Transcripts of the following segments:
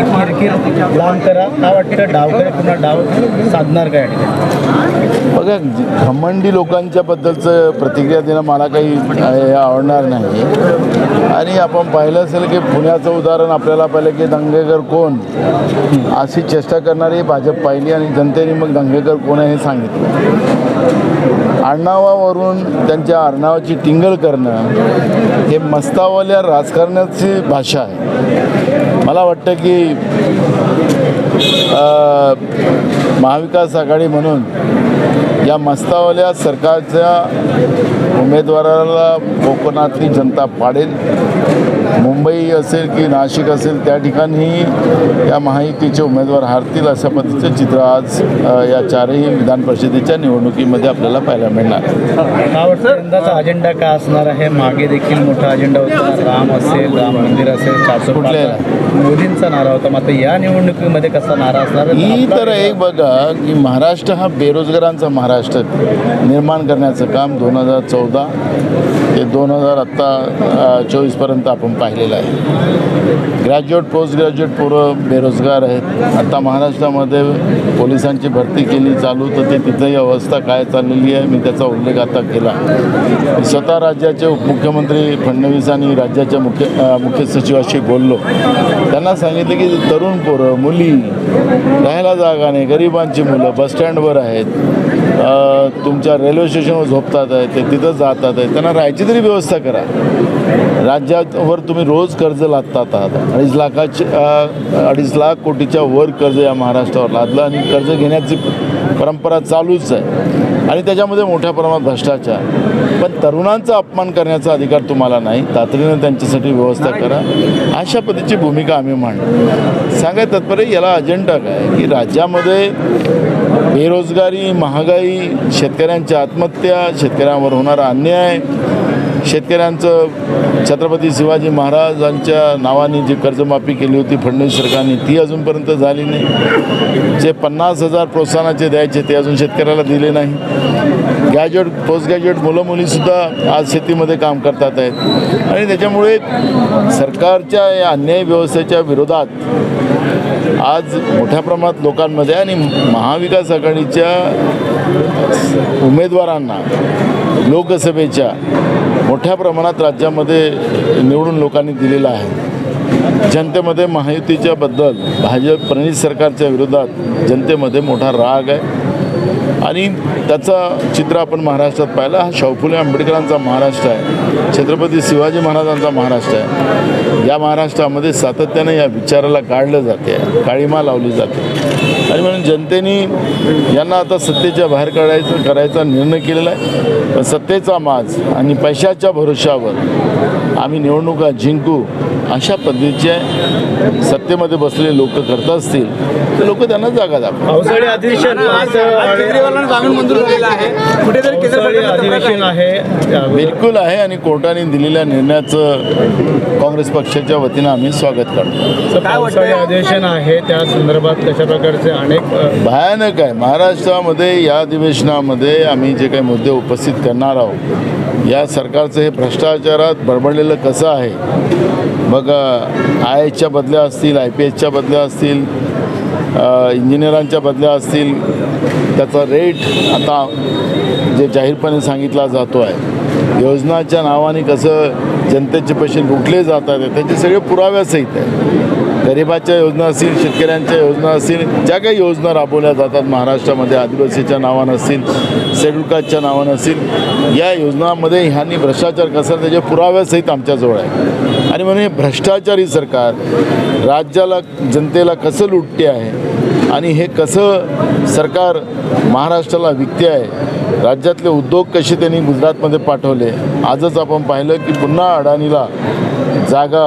लांब करा. वाटतं? डावकडे पुन्हा डाव साधणार काय? बघा घमंडी लोकांच्या बद्दलचं प्रतिक्रिया देणं मला काही हे आवडणार नाही. आणि आपण पाहिलं असेल की पुण्याचं उदाहरण आपल्याला पाहिलं की दंगेकर कोण? अशी चेष्टा करणारी भाजप पाहिली आणि जनतेने मग दंगेकर कोण आहे हे सांगितलं. आडनावावरून त्यांच्या आडनावाची टिंगल करणं हे मस्तावाल्या राजकारणाची भाषा आहे. मला वाटतं की महाविकास आघाडी म्हणून या मस्तावल्या सरकारच्या उमेदवाराला कोकणातली जनता पाडेल. मुंबई असेल की नाशिक असेल त्या ठिकाणी या महायुतीचे उमेदवार हारतील अशा पद्धतीचं चित्र आज या चारही विधान परिषदेच्या निवडणुकीमध्ये आपल्याला पाहायला मिळणार. यंदाचा अजेंडा काय असणार आहे? मागे देखील मोठा अजेंडा होता. राम असेल राम मंदिर असेल चारशे कुठल्या? मोदींचा नारा होता. मात्र या निवडणुकीमध्ये कसा नारा असणार ही तर एक बघा की महाराष्ट्र हा बेरोजगारांचा महाराष्ट्र निर्माण करण्याचं काम दोन हजार चौदा ते दोन हजार आत्ता चोवीसपर्यंत आपण पाहिलेलं आहे. ग्रॅज्युएट पोस्ट ग्रॅज्युएट पोरं बेरोजगार आहेत. आत्ता महाराष्ट्रामध्ये पोलिसांची भरती केली चालू तर ते तिथंही अवस्था काय चाललेली आहे मी त्याचा उल्लेख आता केला. स्वतः राज्याचे उपमुख्यमंत्री फडणवीस आणि राज्याच्या मुख्य मुख्य सचिवाशी बोललो. त्यांना सांगितलं की तरुण पोरं मुली राहायला जागा नाही गरिबांची मुलं बसस्टँडवर आहेत. तुमच्या रेल्वे स्टेशनवर झोपतात आहेत ते तिथं जातात आहेत. त्यांना राहायची तरी व्यवस्था करा. राज्यावर तुम्ही रोज कर्ज लादतात आहात. अडीच लाखाचे अडीच लाख कोटीच्या वर कर्ज या महाराष्ट्रावर लादलं आणि कर्ज घेण्याची परंपरा चालूच आहे. आणि त्याच्यामध्ये मोठ्या प्रमाणात भ्रष्टाचार. पण तरुणांचा अपमान करण्याचा अधिकार तुम्हाला नाही तातडीनं त्यांच्यासाठी व्यवस्था करा. अशा पद्धतीची भूमिका आम्ही मांडू सांगाय तात्पर्य याला अजेंडा काय की राज्यामध्ये बेरोजगारी महागाई शेतकऱ्यांच्या आत्महत्या शेतकऱ्यांवर होणारा अन्याय शेतकऱ्यांचं छत्रपती शिवाजी महाराजांच्या नावाने जी कर्जमाफी केली होती फडणवीस सरकारने ती अजूनपर्यंत झाली नाही. जे पन्नास हजार प्रोत्साहनाचे द्यायचे ते अजून शेतकऱ्याला दिले नाही. ग्रॅज्युएट पोस्ट ग्रॅज्युएट मुलं मुलीसुद्धा आज शेतीमध्ये काम करतात आहेत. आणि त्याच्यामुळे सरकारच्या या अन्याय व्यवस्थेच्या विरोधात आज मोठ्या प्रमाणात लोकांमध्ये आणि महाविकास आघाडीच्या उमेदवारांना लोकसभेच्या मोठ्या प्रमाणात राज्यामध्ये निवडून लोकांनी दिलेला आहे. जनतेमध्ये महायुतीच्या बद्दल भाजप प्रणित सरकारच्या विरोधात जनतेमध्ये मोठा राग आहे. आणि त्याचा चित्र आपण महाराष्ट्रात पाहिला हा शाहू फुले आंबेडकरांचा महाराष्ट्र आहे छत्रपती शिवाजी महाराजांचा महाराष्ट्र आहे या महाराष्ट्रामध्ये सातत्यानं या विचाराला काढलं जाते काळीमा लावली जाते आणि म्हणून जनतेने यांना आता सत्तेच्या बाहेर काढायचं करायचा निर्णय केलेला आहे पण सत्तेचा माज आणि पैशाच्या भरोशावर आम्ही निवडणुका जिंकू अशा पद्धतीचे सत्तेमध्ये बसलेले लोक करत असतील तर लोक त्यांना जागा दाखवा केजरीवालांना जामीन मंजूर झालेला आहे. कुठेतरी केंद्र अधिवेशन आहे. बिलकुल आहे आणि कोर्टाने दिलेल्या निर्णयाचं काँग्रेस पक्षाच्या वतीनं आम्ही स्वागत करतो. पावसाळी अधिवेशन आहे त्या संदर्भात तशा प्रकारचे अनेक भयानक आहे. महाराष्ट्रामध्ये या अधिवेशनामध्ये आम्ही जे काही मुद्दे उपस्थित करणार आहोत या सरकारचं हे भ्रष्टाचारात बडबडलेलं कसं आहे? मग आय एसच्या बदल्या असतील आय पी एसच्या बदल्या असतील इंजिनियरांच्या बदल्या असतील त्याचा रेट आता जे जाहीरपणे सांगितला जातो आहे योजनाच्या नावाने कसं जनतेचे पैसे लुटले जात आहेत त्याचे सगळे पुराव्यासहित आहे गरिबाच्या योजना असतील शेतकऱ्यांच्या योजना असतील ज्या काही योजना राबवल्या जातात महाराष्ट्रामध्ये आदिवासीच्या नावानं असतील शेड्यूल नावानं असतील या योजनामध्ये ह्यांनी भ्रष्टाचार कसा त्याचे पुराव्यासहित आमच्याजवळ आहे आणि म्हणून हे भ्रष्टाचारी सरकार राज्याला जनतेला कसं लुटते आहे आणि हे कसं सरकार महाराष्ट्राला विकते आहे राज्यातले उद्योग कसे त्यांनी गुजरातमध्ये पाठवले आजच आपण पाहिलं की पुन्हा अडाणीला जागा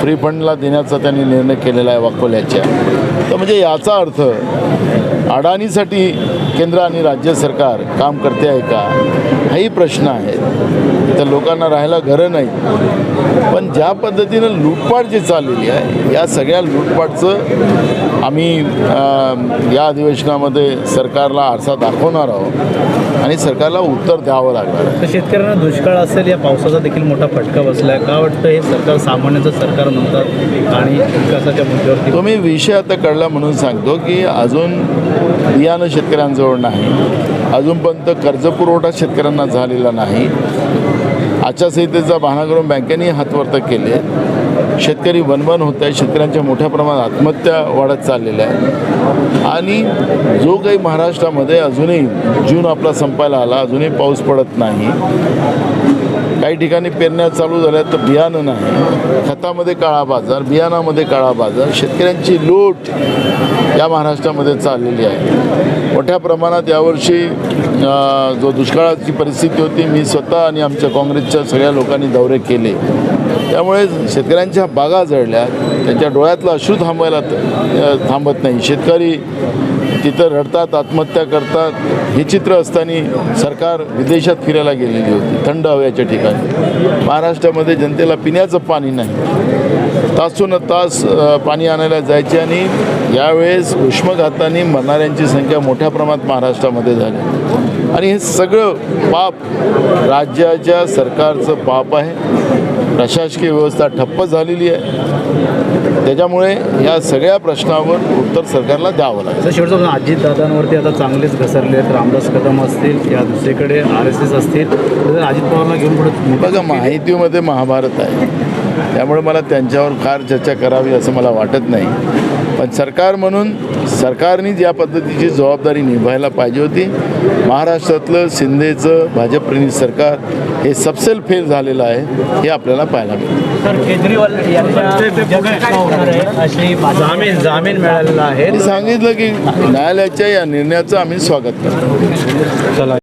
फ्री फंडला देण्याचा त्यांनी निर्णय केलेला आहे वाकोल्याच्या. तर म्हणजे याचा अर्थ अडाणीसाठी केंद्र आणि राज्य सरकार काम करते आहे का? हाही प्रश्न आहे. तर लोकांना राहायला घरं नाही. पण ज्या पद्धतीनं लूटपाट जी चाललेली आहे या सगळ्या लूटपाटचं आम्ही या अधिवेशनामध्ये सरकारला आरसा दाखवणार आहोत आणि सरकारला उत्तर द्यावं लागणार आहे. तर शेतकऱ्यांना दुष्काळ असेल या पावसाचा देखील मोठा फटका बसलाय. का वाटतं हे सरकार सामान्याचं सरकार म्हणतात आणि विकासाच्या मुद्द्यावरती? तुम्ही विषय आता कळला म्हणून सांगतो की अजून बियाणं शेतकऱ्यांजवळ नाही. अजूनपर्यंत कर्जपुरवठा शेतकऱ्यांना झालेला नाही. आचारसंहितेचा बहाणा करून बँकेने हातवर्त केले. शेतकरी वनवन होत आहे शेतकऱ्यांच्या मोठ्या प्रमाणात आत्महत्या वाढत चाललेल्या आहेत आणि जो काही महाराष्ट्रामध्ये अजूनही जून आपला संपायला आला अजूनही पाऊस पडत नाही. काही ठिकाणी पेरण्या चालू झाल्या तर बियाणं नाही. खतामध्ये काळा बाजार बियाणामध्ये काळा बाजार. शेतकऱ्यांची लूट या महाराष्ट्रामध्ये चाललेली आहे. मोठ्या प्रमाणात यावर्षी जो दुष्काळाची परिस्थिती होती मी स्वतः आणि आमच्या काँग्रेसच्या सगळ्या लोकांनी दौरे केले. त्यामुळे शेतकऱ्यांच्या बागा जळल्या त्यांच्या डोळ्यातलं अश्रू थांबायला थांबत नाही. शेतकरी तिथं रडतात आत्महत्या करतात. हे चित्र असताना सरकार विदेशात फिरायला गेलेली होती थंड हव्याच्या ठिकाणी. महाराष्ट्रामध्ये जनतेला पिण्याचं पाणी नाही. तासून तास पाणी आणायला जायचे आणि यावेळेस उष्मघाताने मरणाऱ्यांची संख्या मोठ्या प्रमाणात महाराष्ट्रामध्ये झाली. आणि हे सगळं पाप राज्याच्या सरकारचं पाप आहे. प्रशासकीय व्यवस्था ठप्प झालेली आहे. त्याच्यामुळे या सगळ्या प्रश्नावर उत्तर सरकारला द्यावं लागेल. तर शेवटचं अजित दादांवरती आता चांगलेच घसरले आहेत. रामदास कदम असतील या दुसरीकडे आर एस एस असतील. तर अजित पवारला घेऊन पुढे बघा माहितीमध्ये महाभारत आहे. त्यामुळे मला त्यांच्यावर फार चर्चा करावी असं मला वाटत नाही. पण सरकार म्हणून सरकारने ज्या पद्धतीची जबाबदारी निभायला पाहिजे होती. महाराष्ट्रातलं शिंदेचं भाजपप्रणित सरकार हे सबसेल फेल झालेलं आहे हे आपल्याला पाहायला मिळतं. तर केजरीवाल यांच्या होणार आहे अशी जामीन जामीन मिळालेला आहे. मी सांगितलं की न्यायालयाच्या या निर्णयाचं आम्ही स्वागत करतो. चला.